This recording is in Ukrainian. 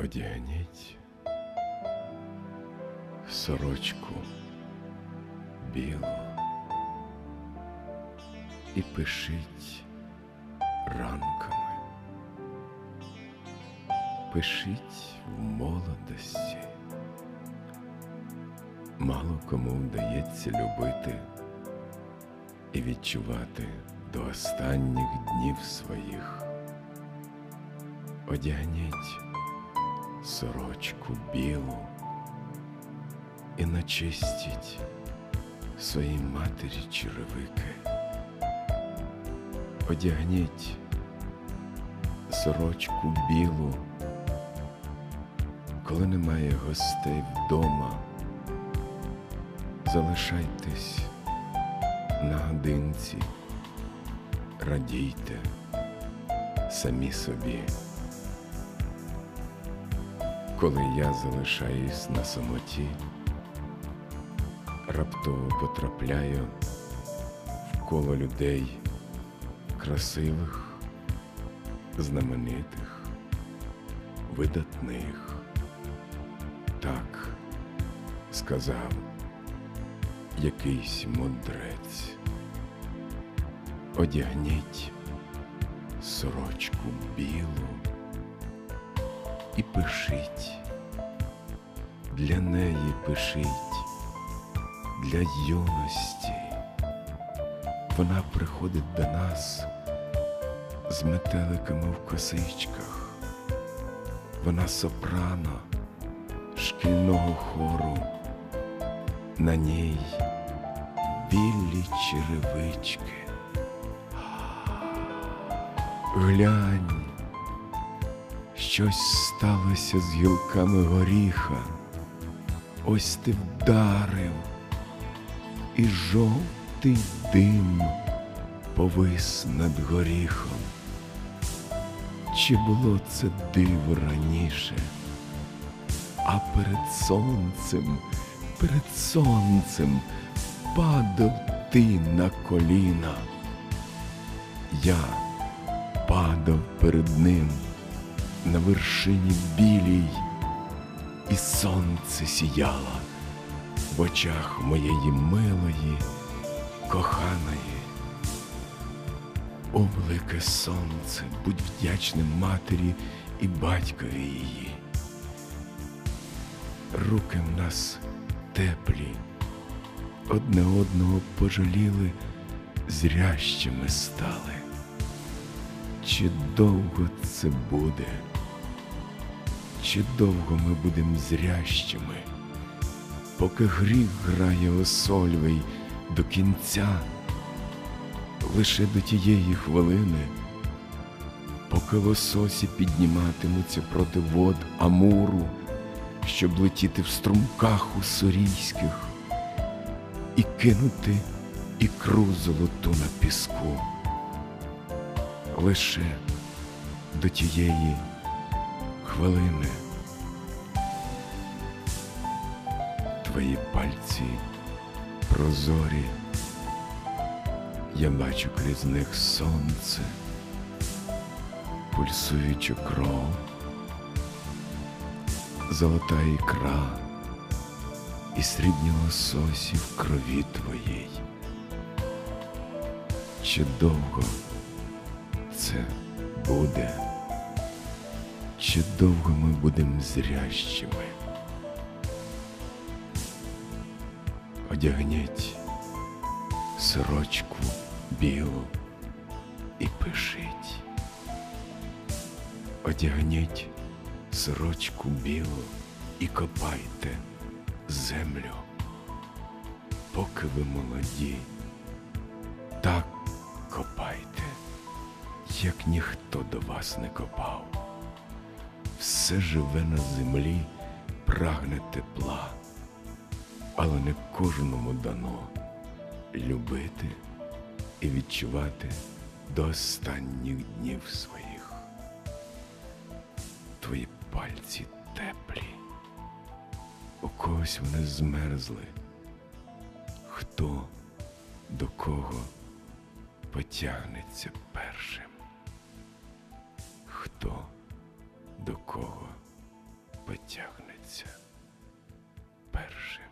Одягніть сорочку білу і пишіть ранками, пишіть в молодості. Мало кому вдається любити і відчувати до останніх днів своїх. Одягніть сорочку білу і начистіть своїй матері черевики. Одягніть сорочку білу, коли немає гостей вдома, залишайтесь наодинці, радійте самі собі. Коли я залишаюсь на самоті, раптово потрапляю в коло людей красивих, знаменитих, видатних. Так сказав якийсь мудрець. Одягніть сорочку білу і пишіть, для неї пишіть, для юності. Вона приходить до нас з метеликами в косичках. Вона сопрано шкільного хору, на ній білі черевички. Глянь, щось сталося з гілками горіха. Ось ти вдарив, і жовтий дим повис над горіхом. Чи було це диво раніше? А перед сонцем, перед сонцем падав ти на коліна. Я падав перед ним на вершині білій, і сонце сіяло в очах моєї милої, коханої. О, велике сонце, будь вдячним матері і батькові її. Руки в нас теплі, одне одного пожаліли, зрящими стали. Чи довго це буде? Чи довго ми будемо зрящими, поки гріх грає осольвий до кінця, лише до тієї хвилини, поки лососі підніматимуться проти вод Амуру, щоб летіти в струмках уссурійських і кинути ікру золоту на піску лише до тієї хвилини. Твої пальці прозорі, я бачу крізь них сонце, пульсуючу кров, золота ікра і срібні лососі в крові твоїй. Чи довго? Це буде, чи довго ми будемо зрящими. Одягніть сорочку білу і пишіть. Одягніть сорочку білу і копайте землю, поки ви молоді, так копайте як ніхто до вас не копав. Все живе на землі, прагне тепла, але не кожному дано любити і відчувати до останніх днів своїх. Твої пальці теплі, у когось вони змерзли, хто до кого потягнеться першим хто до кого потягнеться першим.